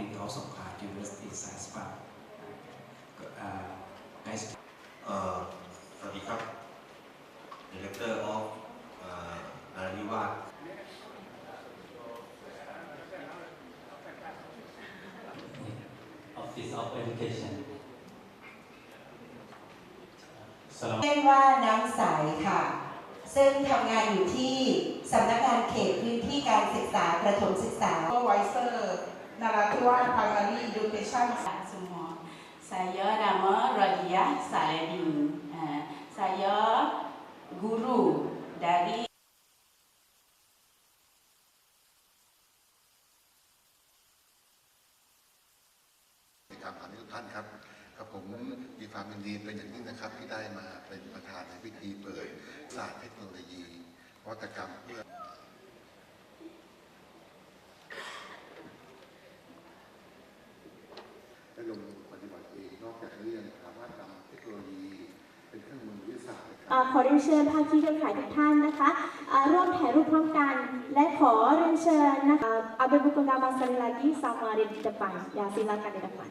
in the House of Card University Science Park ไอซ์สวัสดีครับจนเตอร์ออฟอาริวาสออฟฟิศออฟเอ d u คชั่น n เรียกว่าน้ำใสค่ะ ซึ่งทำงานอยู่ที่สำนักงานเขตพื้นที่การศึกษาประถมศึกษาไวเซอร์ Education semua. Saya nama Radiah Saladin. Uh, saya guru dari ในการผ่านทุกท่านครับกับผมมีความยินดีเป็นอย่างยิ่งนะครับ ที่ได้มาเป็นประธานในพิธีเปิดศาสตร์เทคโนโลยีวัตกรรมเพื่อได้ลงมือปฏิบัติเอง นอกจากนี้ยังสามารถนำเทคโนโลยีเป็นเครื่องมือวิทยาศาสตร์ในการ อ่าขอเรียนเชิญภาคีเครือข่ายทุกท่านนะคะอ่าร่วมถ่ายรูปพร้อมกัน และขอเรียนเชิญนะคะ ada buku gambar sekali lagi sama ada di depan ya silakan di depan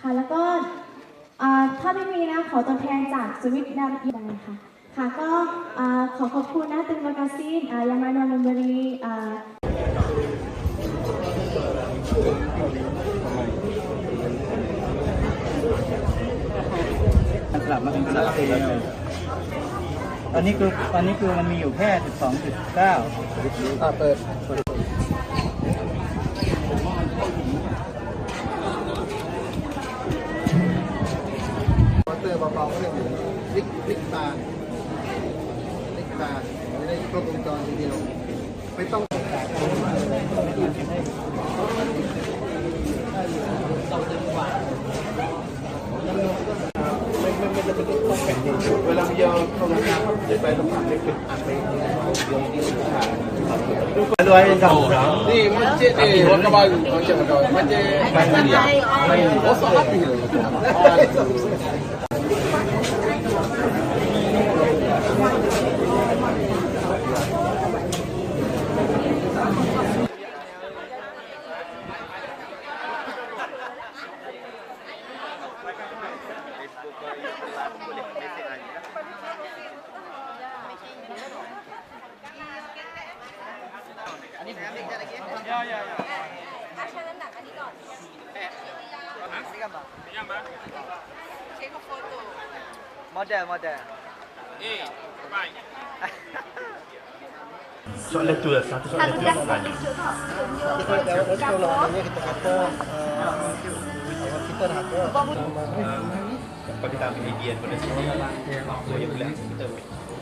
ค่ะแล้วก็อ่าถ้าไม่มีนะขอตัวแทนจากสวิตนาวิทยาลัยค่ะค่ะก็อ่าขอขอบคุณนะ terima kasih ah, yang mana memberi ah, กลับมาเป็นสามปีตอนนี้คือตอนนี้คือมันมีอยู่แค่ 12.9เปิดมอเตอร์เบาๆก็เรียกลิกลิกตาลิกตาไม่ได้ครบวงจรทีเดียวไม่ต้องไม่ไม่ไม่จะเป็นต้องแข็งดี เวลาเราเข้าห้องน้ำจะไปต้องทำ ให้เป็นอัดไปเดียวเดียวถ่ายรวยกับนี่มันเจ๊เอ๋วันกบาลมันจะมันจะมันจะไม่โอ้สหัสดีเลย model model soal lectura satu soal lectura banyak kita jawab dari sekolahnya kita kata eh, kita nak apa kalau kita ambil hadiah pada sini dua yang belas kita